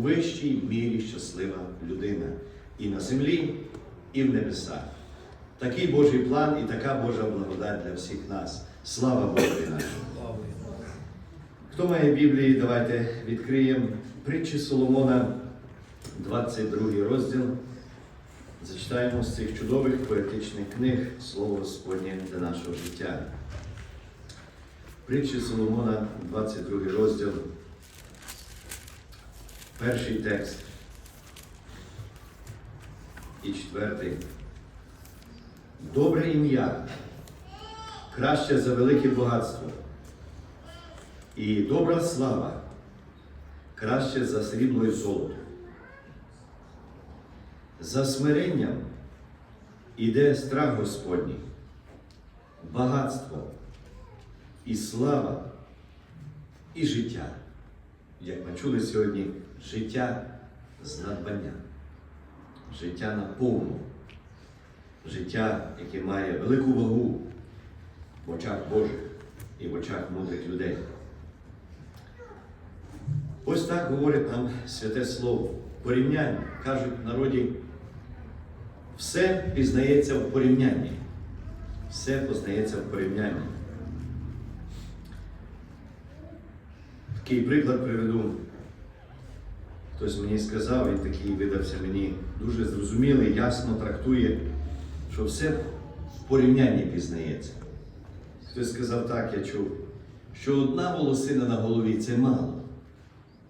у вищій мірі щаслива людина і на землі, і в небесах. Такий Божий план і така Божа благодать для всіх нас. Слава Богу нашому! Хто має Біблії, давайте відкриємо притчі Соломона, 22 розділ. Зачитаємо з цих чудових поетичних книг Слово Господнє для нашого життя. Притчі Соломона, 22 розділ. Перший текст і четвертий. Добре ім'я краще за велике багатство. І добра слава краще за срібло і золото. За смиренням іде страх Господній, багатство і слава, і життя. Як ми чули сьогодні, життя з надбанням, життя наповну, життя, яке має велику вагу в очах Божих і в очах мудрих людей. Ось так говорить нам святе Слово. Порівняння. Кажуть в народі, все пізнається в порівнянні. Все познається в порівнянні. Такий приклад приведу. Хтось мені сказав, він такий видався мені дуже зрозумілий, ясно трактує, що все в порівнянні пізнається. Хтось сказав так, я чув, що одна волосина на голові це мало,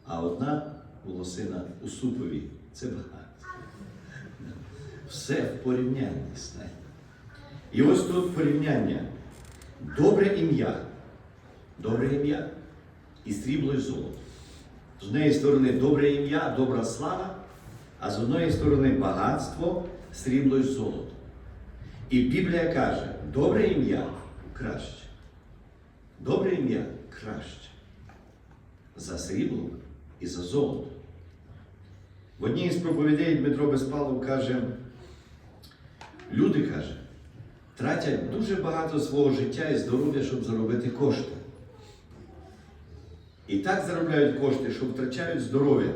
а одна волосина у супові це багато. Все в порівнянні стає. І ось тут порівняння. Добре ім'я. Добре ім'я і срібло і золото. З однієї сторони добре ім'я, добра слава, а з одної сторони багатство, срібло і золото. І Біблія каже, добре ім'я краще. Добре ім'я краще. За срібло і за золото. В одній з проповідей Дмитро Безпалов каже, люди каже, тратять дуже багато свого життя і здоров'я, щоб заробити кошти. І так заробляють кошти, що втрачають здоров'я,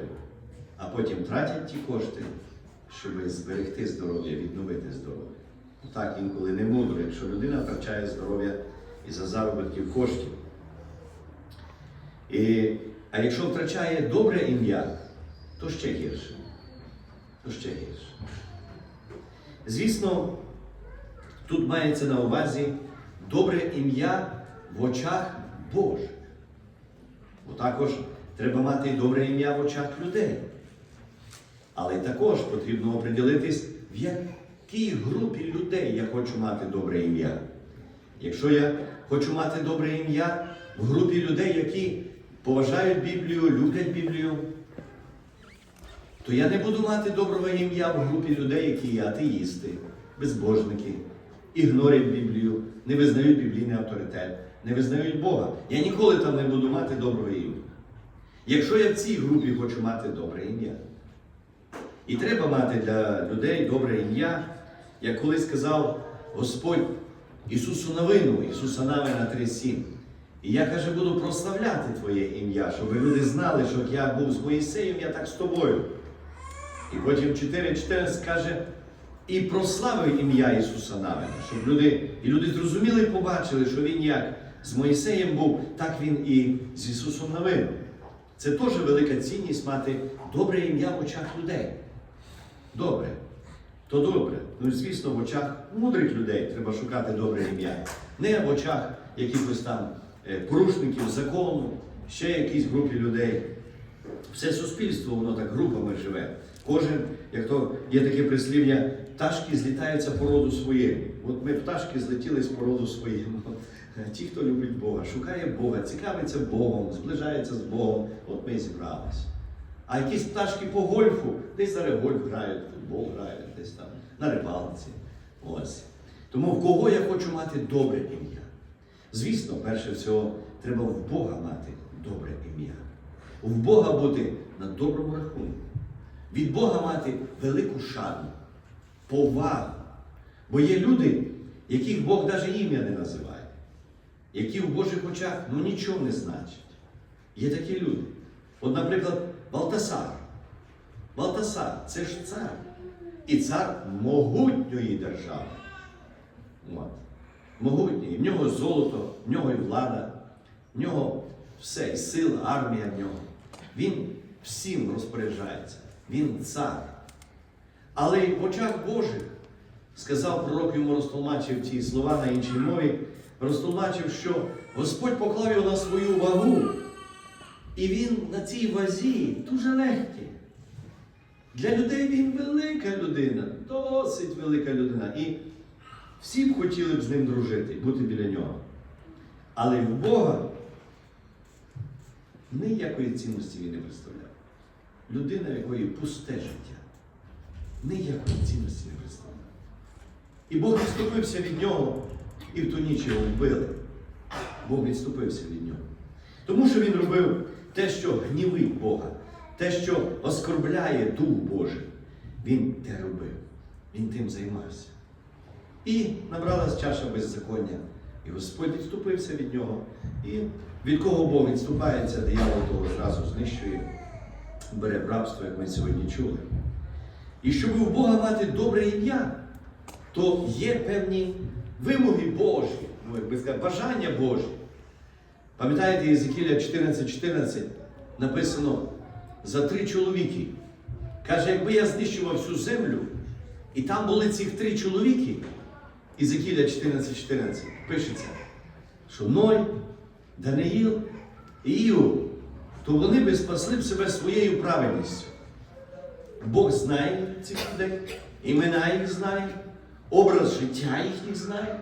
а потім тратять ті кошти, щоб зберегти здоров'я, відновити здоров'я. Так інколи не мудро, якщо людина втрачає здоров'я із-за заробітків коштів. І, а якщо втрачає добре ім'я, то ще гірше. То ще гірше. Звісно, тут мається на увазі добре ім'я в очах Божих. Також треба мати добре ім'я в очах людей. Але також потрібно оприділитись, в якій групі людей я хочу мати добре ім'я. Якщо я хочу мати добре ім'я в групі людей, які поважають Біблію, люблять Біблію, то я не буду мати доброго ім'я в групі людей, які є атеїсти, безбожники, ігнорять Біблію, не визнають біблійний авторитет, не визнають Бога. Я ніколи там не буду мати доброго ім'я. Якщо я в цій групі хочу мати добре ім'я. І треба мати для людей добре ім'я, як колись сказав Господь Ісусу Новину, Ісуса Навина 3.7. І я, каже, буду прославляти Твоє ім'я, щоб люди знали, що я був з Моїсеєм, я так з тобою. І потім 4.14 каже, і прославив ім'я Ісуса Навина, щоб люди, і люди зрозуміли і побачили, що Він як з Моїсеєм був, так Він і з Ісусом Новином. Це теж велика цінність мати добре ім'я в очах людей. Добре. То добре. Ну, звісно, в очах мудрих людей треба шукати добре ім'я. Не в очах якихось там е, порушників закону, ще якійсь групі людей. Все суспільство, воно так групами живе. Кожен, як то є таке прислів'я, пташки злітаються по роду своєму. От ми пташки злетіли з породу своєму. Ті, хто любить Бога, шукає Бога, цікавиться Богом, зближається з Богом, от ми і зібралися. А якісь пташки по гольфу, десь зараз гольф грають, футбол грають, десь там на рибалці. Ось. Тому в кого я хочу мати добре ім'я? Звісно, перше всього, треба в Бога мати добре ім'я. В Бога бути на доброму рахунку. Від Бога мати велику шану, повагу. Бо є люди, яких Бог навіть ім'я не називає, які в Божих очах ну, нічого не значать. Є такі люди. От, наприклад, Балтасар. Валтасар це ж цар. І цар могутньої держави. От. Могутній. В нього золото, в нього і влада, в нього все, і сила, армія в нього. Він всім розпоряджається. Він цар. Але в очах Божих сказав пророк йому розтлумачив ці слова на іншій мові, розтлумачив, що Господь поклав його на свою вагу. І він на цій вазі дуже легкий. Для людей він велика людина, досить велика людина. І всі б хотіли б з ним дружити, бути біля нього. Але в Бога ніякої цінності він не представляв. Людина, якої пусте життя, ніякої цінності не представляв. І Бог відступився від нього, і в ту ніч його вбили. Бог відступився від нього. Тому що він робив те, що гнівить Бога, те, що оскорбляє Дух Божий. Він те робив. Він тим займався. І набралась чаша беззаконня. І Господь відступився від нього. І від кого Бог відступається, диявол того зразу знищує, бере в рабство, як ми сьогодні чули. І щоб у Бога мати добре ім'я, то є певні вимоги Божі, ну, як би сказати, бажання Божі. Пам'ятаєте, Єзекіля 14.14 написано за три чоловіки. Каже, якби я знищував всю землю, і там були ці три чоловіки, Ізекіля 14.14 пишеться, що Ной, Даниїл і Іов, то вони би спасли б себе своєю правильністю. Бог знає цих людей, імена їх знає, образ життя їхніх знає,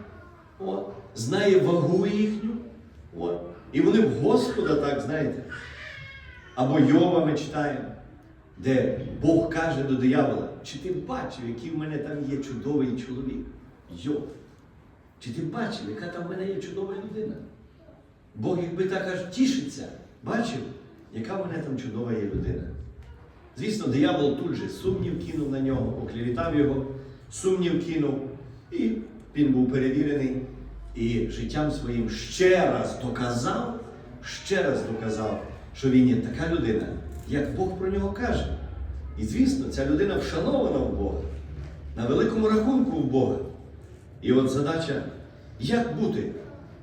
от, знає вагу їхню. От. І вони в Господа, так знаєте. Або Йова ми читаємо, де Бог каже до диявола, чи ти бачив, який в мене там є чудовий чоловік? Йов. Чи ти бачив, яка там в мене є чудова людина? Бог, якби так аж тішиться, бачив, яка в мене там чудова є людина. Звісно, диявол тут же сумнів кинув на нього, оклівітав його, сумнів кинув, і він був перевірений і життям своїм ще раз доказав, ще раз доказав, що він є така людина, як Бог про нього каже. І звісно, ця людина вшанована в Бога, на великому рахунку в Бога. І от задача, як бути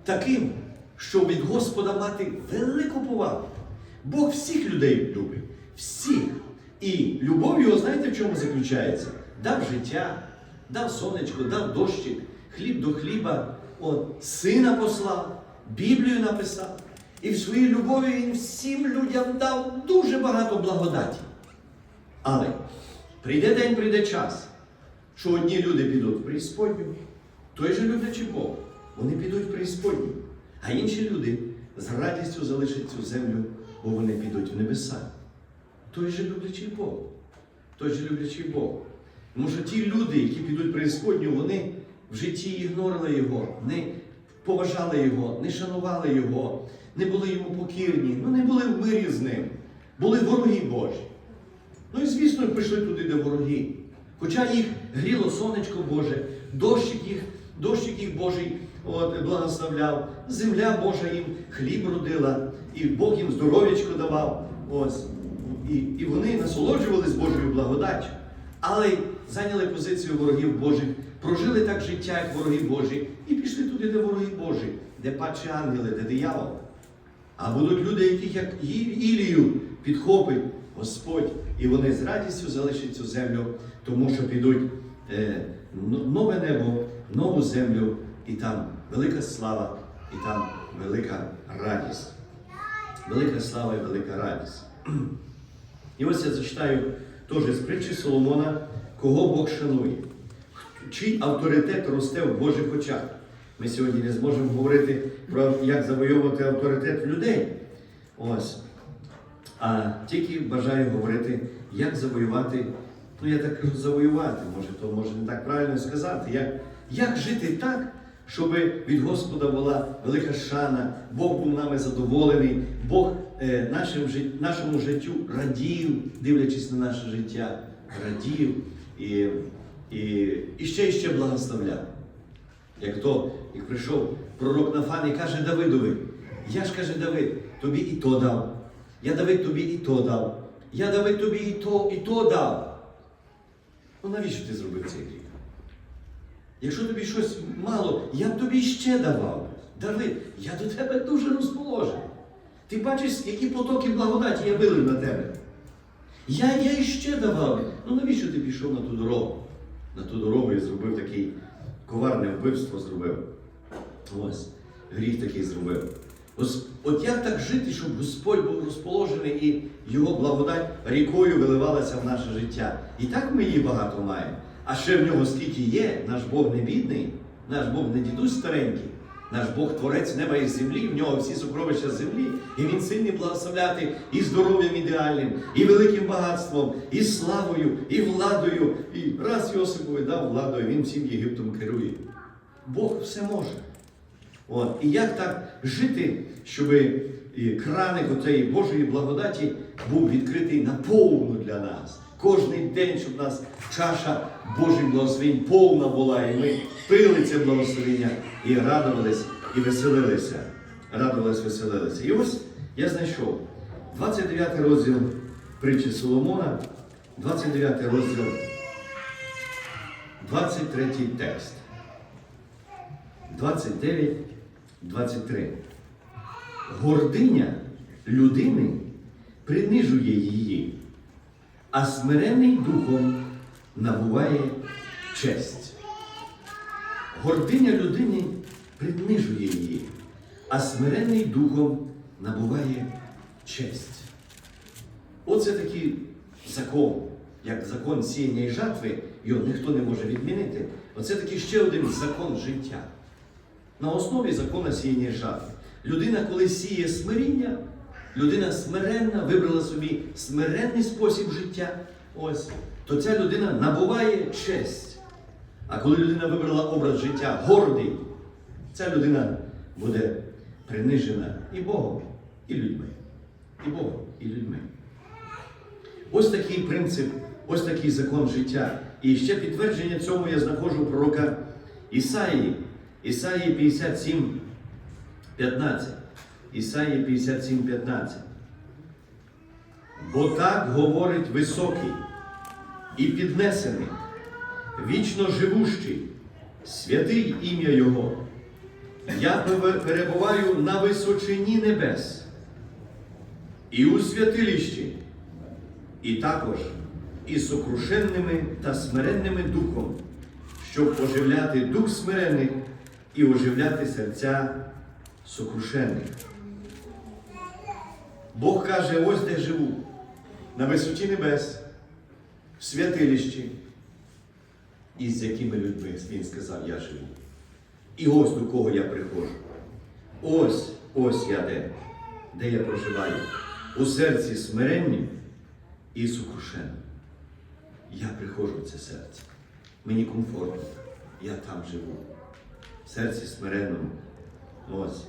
таким, щоб від Господа мати велику повагу. Бог всіх людей любить, всіх. І любов його, знаєте, в чому заключається? Дав життя, дав сонечко, дав дощик, хліб до хліба, от, сина послав, Біблію написав. І в своїй любові він всім людям дав дуже багато благодаті. Але прийде день, прийде час, що одні люди підуть в преісподню, той же люблячи Бог, вони підуть в преісподню, а інші люди з радістю залишать цю землю, бо вони підуть в небеса. Той же люблячий Бог, той же люблячий Бог. Тому що ті люди, які підуть преісподню, вони в житті ігнорили Його, не поважали Його, не шанували Його, не були йому покірні, ну не були в мирі з ним, були вороги Божі. Ну і звісно, пішли туди, де вороги. Хоча їх гріло сонечко Боже, дощик їх, дощик їх Божий от, благословляв, земля Божа їм хліб родила, і Бог їм здоров'ячко давав. Ось. І, і вони насолоджувались Божою благодаттю, але зайняли позицію ворогів Божих, прожили так життя, як вороги Божі, і пішли туди, де вороги Божі, де падші ангели, де диявол. А будуть люди, яких як Ілію підхопить Господь, і вони з радістю залишать цю землю, тому що підуть е, нове небо, нову землю, і там велика слава, і там велика радість. Велика слава і велика радість. І ось я зачитаю теж з притчі Соломона, кого Бог шанує, чий авторитет росте в Божих очах. Ми сьогодні не зможемо говорити про як завойовувати авторитет людей. Ось. А тільки бажаю говорити, як завоювати, ну я так кажу, завоювати, може, то може не так правильно сказати, як, як жити так, щоб від Господа була велика шана, Бог був нами задоволений, Бог нашим, нашому життю радів, дивлячись на наше життя, радів і, і, і ще і ще благословляв. Як то, як прийшов пророк Нафан і каже Давидові, я ж каже Давид, тобі і то дав. Я Давид тобі і то дав. я Давид тобі і то, і то дав. Ну навіщо ти зробив цей гріх? Якщо тобі щось мало, я б тобі ще давав. Давид, я до тебе дуже розположений. Ти бачиш, які потоки благодаті я вилив на тебе. Я, я іще давав. Ну навіщо ти пішов на ту дорогу? На ту дорогу і зробив такий коварне вбивство зробив. Ось, гріх такий зробив. Ось, от як так жити, щоб Господь був розположений і Його благодать рікою виливалася в наше життя. І так ми її багато маємо. А ще в нього скільки є, наш Бог не бідний, наш Бог не дідусь старенький, наш Бог творець неба і землі, в нього всі сокровища землі, і він сильний благословляти і здоров'ям ідеальним, і великим багатством, і славою, і владою. І раз Йосипові дав владу, і він всім Єгиптом керує. Бог все може. От. І як так жити, щоб краник оцеї Божої благодаті був відкритий наповну для нас. Кожний день, щоб нас чаша Божих благословень повна була, і ми пили це благословення і радувались, і веселилися. Радувались, веселилися. І ось я знайшов 29 розділ притчі Соломона, 29 розділ, 23 текст. 29, 23. Гординя людини принижує її, а смиренний духом набуває честь. Гординя людини принижує її, а смиренний духом набуває честь. Оце такий закон, як закон сіяння і жатви, його ніхто не може відмінити. Оце такий ще один закон життя. На основі закону сіяння і жатви. Людина, коли сіє смиріння, людина смиренна, вибрала собі смиренний спосіб життя, ось, то ця людина набуває честь. А коли людина вибрала образ життя гордий, ця людина буде принижена і Богом, і людьми. І Богом, і людьми. Ось такий принцип, ось такий закон життя. І ще підтвердження цьому я знаходжу пророка Ісаїї. Ісаїї 57, 15. Ісаїї 57, 15. Бо так говорить високий і піднесений, вічно живущий, святий ім'я Його. Я перебуваю на височині небес і у святилищі, і також із сокрушенними та смиренними духом, щоб оживляти дух смирених і оживляти серця сокрушених. Бог каже, ось де живу, на висоті небес, в святилищі, і з якими людьми він сказав, я живу. І ось до кого я приходжу. Ось, ось я де, де я проживаю, у серці смиреннім і сокрушенним. Я приходжу в це серце. Мені комфортно, я там живу. В серці смиренному. Ось.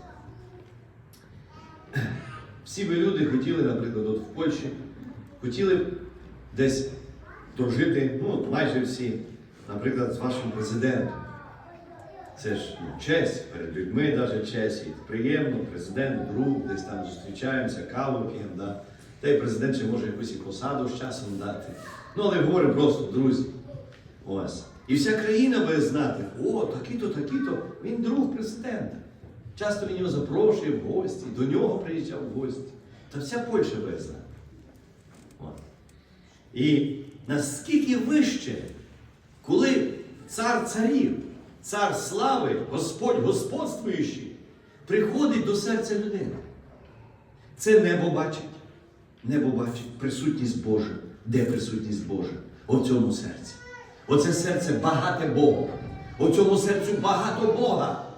Всі ви люди хотіли, наприклад, от в Польщі, хотіли б десь дружити, ну, майже всі, наприклад, з вашим президентом. Це ж ну, честь перед людьми, навіть честь. І приємно, президент, друг, десь там зустрічаємося, каву п'ємо. Да? Та й президент ще може якусь і посаду з часом дати. Ну, але говоримо просто друзі. Ось. І вся країна буде знати, о, такі-то, такі-то, він друг президента. Часто він його запрошує в гості, до нього приїжджав в гості. Та вся Польща. От. І наскільки вище, коли цар царів, цар слави, Господь господствуючий, приходить до серця людини. Це небо бачить. Небо бачить присутність Божа. Де присутність Божа? У цьому серці. Оце серце багате Богом. У цьому серцю багато Бога.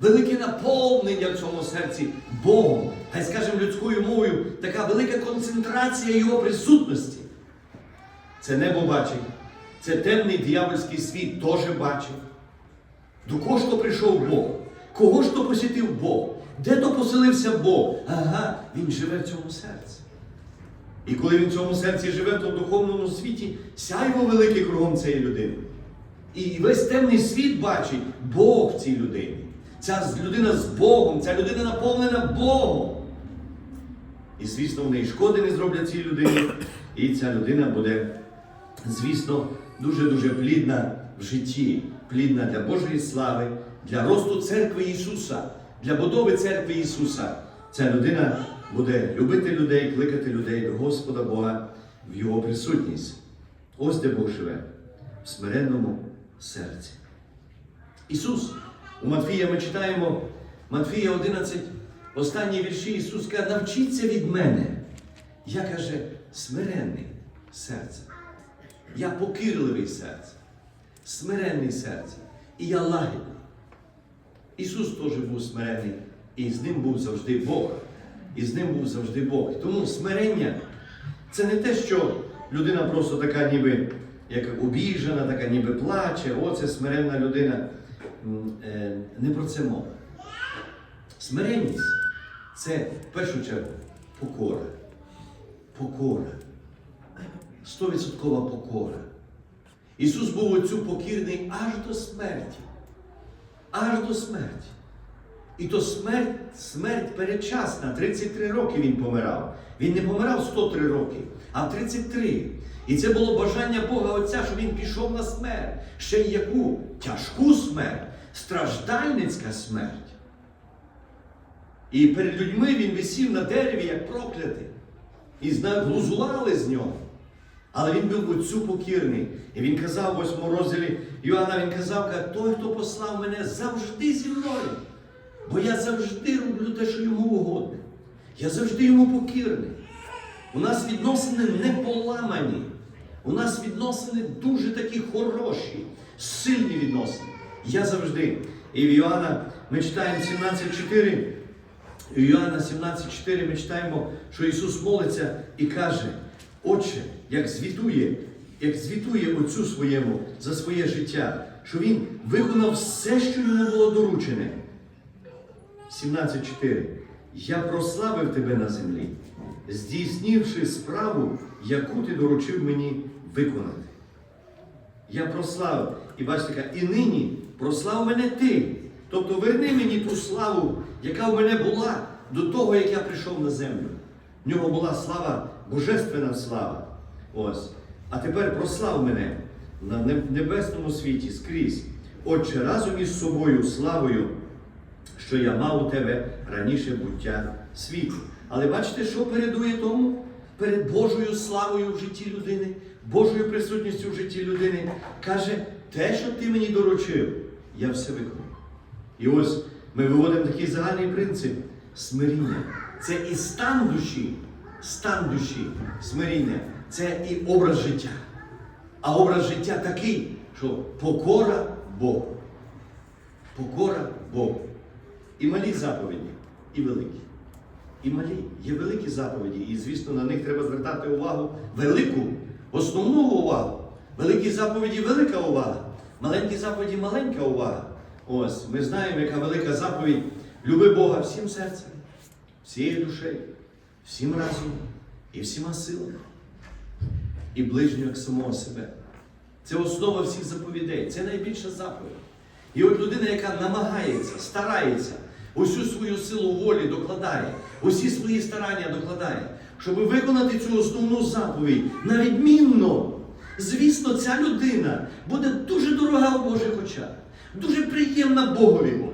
Велике наповнення в цьому серці Богом. Хай скажемо людською мовою, така велика концентрація Його присутності. Це небо бачить. Це темний диявольський світ теж бачить. До кого ж то прийшов Бог? Кого ж то посітив Бог? Де то поселився Бог? Ага, Він живе в цьому серці. І коли він в цьому серці живе, то в духовному світі сяйво велике кругом цієї людини. І весь темний світ бачить Бог в цій людині. Ця людина з Богом, ця людина наповнена Богом. І, звісно, в неї шкоди не зроблять цій людині. І ця людина буде, звісно, дуже-дуже плідна в житті, плідна для Божої слави, для росту церкви Ісуса, для будови церкви Ісуса. Ця людина буде любити людей, кликати людей до Господа Бога в Його присутність. Ось де Бог живе, в смиренному серці. Ісус, у Матфія ми читаємо, Матфія 11, останні вірші Ісус каже, навчіться від мене. Я каже, смиренний серце. Я покірливий серце, смиренний серце. І я лагідний. Ісус теж був смиренний, і з ним був завжди Бог. І з ним був завжди Бог. Тому смирення це не те, що людина просто така ніби як обіжена, така ніби плаче, оце смиренна людина. Е, Не про це мова. Смиренність це в першу чергу покора. Покора. Стовідсоткова покора. Ісус був оцю покірний аж до смерті. Аж до смерті. І то смерть, смерть передчасна, 33 роки він помирав. Він не помирав 103 роки, а 33. І це було бажання Бога Отця, що він пішов на смерть. Ще й яку тяжку смерть, страждальницька смерть. І перед людьми він висів на дереві, як проклятий. І глузували з нього. Але він був отцю покірний. І він казав в восьмому розділі Іоанна, він казав, той, хто послав мене, завжди зі мною. Бо я завжди роблю те, що йому угодне. Я завжди йому покірний. У нас відносини не поламані. У нас відносини дуже такі хороші, сильні відносини. Я завжди. І в Іоанна ми читаємо 17.4. У Іоанна 17.4 ми читаємо, що Ісус молиться і каже, Отче, як звітує, як звітує Отцю своєму за своє життя, що Він виконав все, що йому було доручене. 17.4. Я прославив тебе на землі, здійснивши справу, яку ти доручив мені виконати. Я прославив. І бачите, і нині прослав мене ти. Тобто верни мені ту славу, яка в мене була до того, як я прийшов на землю. В нього була слава, божественна слава. Ось. А тепер прослав мене на небесному світі скрізь. Отче, разом із собою, славою, що я мав у тебе раніше буття світу. Але бачите, що передує тому? Перед Божою славою в житті людини, Божою присутністю в житті людини, каже, те, що ти мені доручив, я все виконую. І ось ми виводимо такий загальний принцип смиріння. Це і стан душі, стан душі, смиріння, це і образ життя. А образ життя такий, що покора Богу. Покора Богу. І малі заповіді, і великі. І малі. Є великі заповіді, і, звісно, на них треба звертати увагу велику, основну увагу. Великі заповіді велика увага. Маленькі заповіді маленька увага. Ось, ми знаємо, яка велика заповідь. Люби Бога всім серцем, всією душею, всім разом і всіма силами. І ближнього як самого себе. Це основа всіх заповідей. Це найбільша заповідь. І от людина, яка намагається, старається, усю свою силу волі докладає, усі свої старання докладає, щоб виконати цю основну заповідь на відмінно. Звісно, ця людина буде дуже дорога у Божих очах, дуже приємна Богові.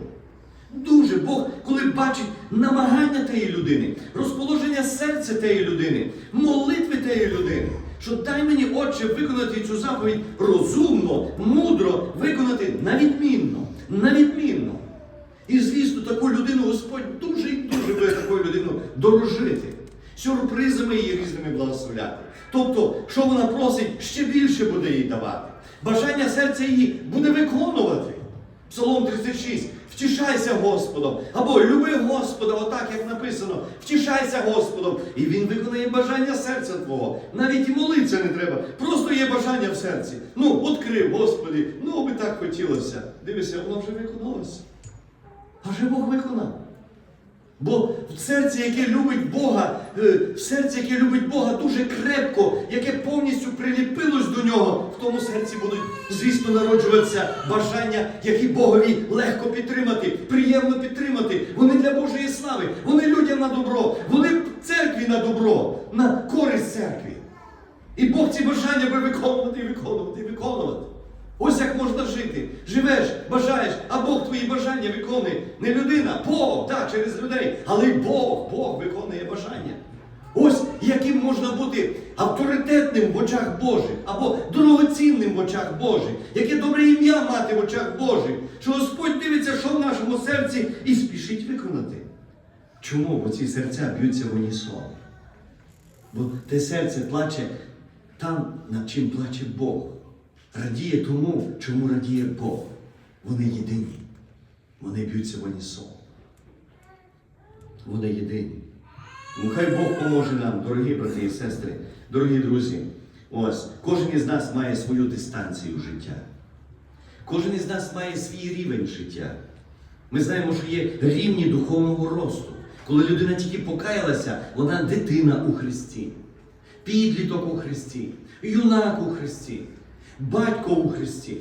Дуже Бог, коли бачить намагання тієї людини, розположення серця тієї людини, молитви тієї людини, що дай мені, Отче, виконати цю заповідь розумно, мудро, виконати на відмінно, на відмінно. І звісно, таку людину Господь дуже і дуже буде такою людиною дорожити, сюрпризами її різними благословляти. Тобто, що вона просить, ще більше буде їй давати. Бажання серця її буде виконувати. Псалом 36. Втішайся Господом. Або люби Господа, отак як написано. Втішайся Господом. І Він виконає бажання серця Твого. Навіть і молитися не треба. Просто є бажання в серці. Ну, відкрив, Господи, ну би так хотілося. Дивися, воно вже виконалося. А вже Бог виконав. Бо в серці, яке любить Бога, е, в серці, яке любить Бога дуже крепко, яке повністю приліпилось до нього, в тому серці будуть, звісно, народжуватися бажання, які Богові легко підтримати, приємно підтримати. Вони для Божої слави, вони людям на добро, вони церкві на добро, на користь церкві. І Бог ці бажання буде виконувати виконувати і виконувати. Ось як можна жити. Живеш, бажаєш, а Бог твої бажання виконує. Не людина, Бог, так, через людей, але й Бог, Бог виконує бажання. Ось яким можна бути авторитетним в очах Божих, або дорогоцінним в очах Божих, яке добре ім'я мати в очах Божих, що Господь дивиться, що в нашому серці, і спішить виконати. Чому? Бо ці серця б'ються в унісон. Бо те серце плаче там, над чим плаче Бог. Радіє тому, чому радіє Бог. Вони єдині. Вони б'ються в унісон. Вони єдині. Ну, хай Бог поможе нам, дорогі брати і сестри, дорогі друзі. Ось, кожен із нас має свою дистанцію життя. Кожен із нас має свій рівень життя. Ми знаємо, що є рівні духовного росту. Коли людина тільки покаялася, вона дитина у Христі, підліток у Христі, юнак у Христі, батько у Христі.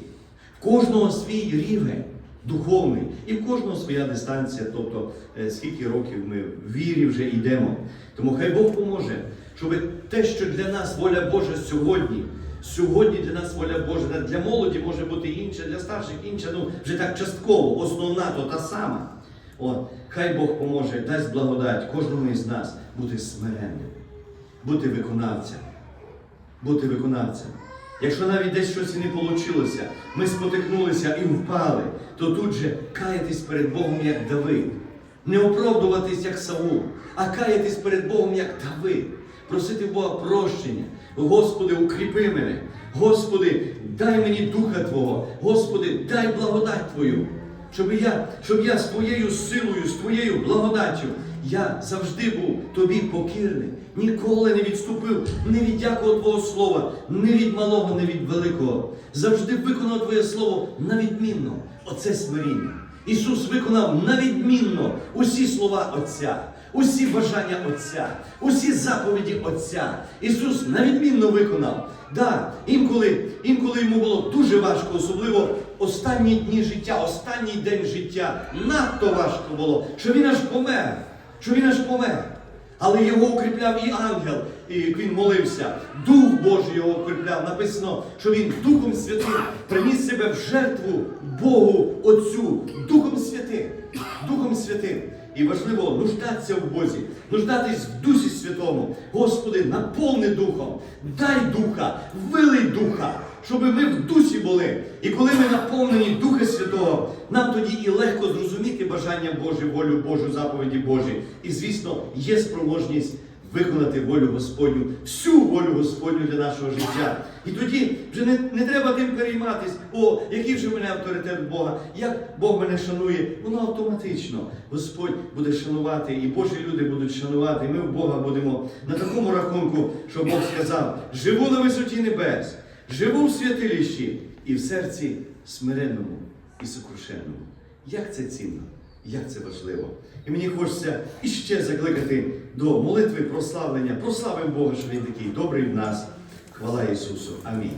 В кожного свій рівень духовний, і в кожного своя дистанція, тобто е, скільки років ми в вірі вже йдемо. Тому хай Бог поможе, щоб те, що для нас воля Божа сьогодні, сьогодні для нас воля Божа, для молоді може бути інша, для старших інша, ну вже так частково, основна то та сама. От, хай Бог поможе, дасть благодать кожному із нас бути смиренним, бути виконавцем, бути виконавцем. Якщо навіть десь щось не вийшло, ми спотикнулися і впали, то тут же каятись перед Богом, як Давид. Не оправдуватись, як Саул, а каятись перед Богом, як Давид. Просити Бога прощення. Господи, укріпи мене. Господи, дай мені духа Твого. Господи, дай благодать Твою. Щоб я, щоб я з Твоєю силою, з Твоєю благодаттю, я завжди був Тобі покірний, ніколи не відступив не від якого Твого слова, не від малого, не від великого. Завжди виконав Твоє слово на відмінно. Оце смиріння. Ісус виконав на відмінно усі слова Отця, усі бажання Отця, усі заповіді Отця. Ісус на відмінно виконав. Да, інколи, інколи йому було дуже важко, особливо останні дні життя, останній день життя. Надто важко було, що він аж помер, що він аж помер. Але його укріпляв і ангел, і він молився. Дух Божий його укріпляв. Написано, що він Духом Святим приніс себе в жертву Богу Отцю, Духом Святим. Духом Святим. І важливо нуждатися в Бозі, нуждатись в Дусі Святому. Господи, наповни Духом, дай Духа, вилий Духа, щоб ми в дусі були. І коли ми наповнені Духа Святого, нам тоді і легко зрозуміти бажання Боже, волю Божу, заповіді Божі. І, звісно, є спроможність виконати волю Господню, всю волю Господню для нашого життя. І тоді вже не, не треба тим перейматись, о, який вже в мене авторитет Бога, як Бог мене шанує. Воно автоматично. Господь буде шанувати, і Божі люди будуть шанувати. І ми в Бога будемо на такому рахунку, що Бог сказав: живу на висоті небес, живу в святилищі і в серці смиренному і сокрушенному. Як це цінно, як це важливо. І мені хочеться іще закликати до молитви прославлення. Прославимо Бога, що Він такий добрий в нас. Хвала Ісусу. Амінь.